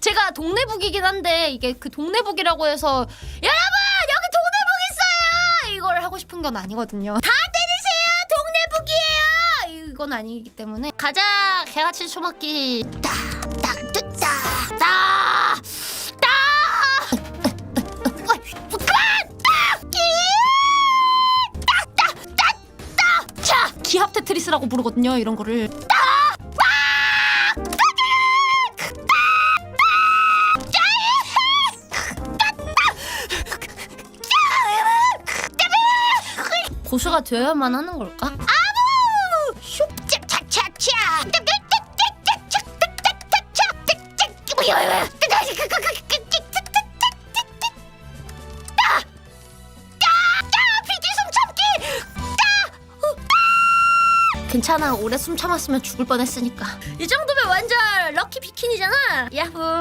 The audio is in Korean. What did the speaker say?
제가 동네북이긴 한데 이게 그 동네북이라고 해서 여러분 여기 동네북 있어요! 이걸 하고 싶은 건 아니거든요. 다 때리세요! 동네북이에요! 이건 아니기 때문에 가자! 개같이 초막기. 따. 따. 자 기합 테트리스라고 부르거든요 이런 거를 고수가 되어야만 하는 걸까? 슉짭 차차차 괜찮아 오래 숨 참았으면 죽을 뻔했으니까. 이 정도면 완전 럭키 비킨이잖아. 야호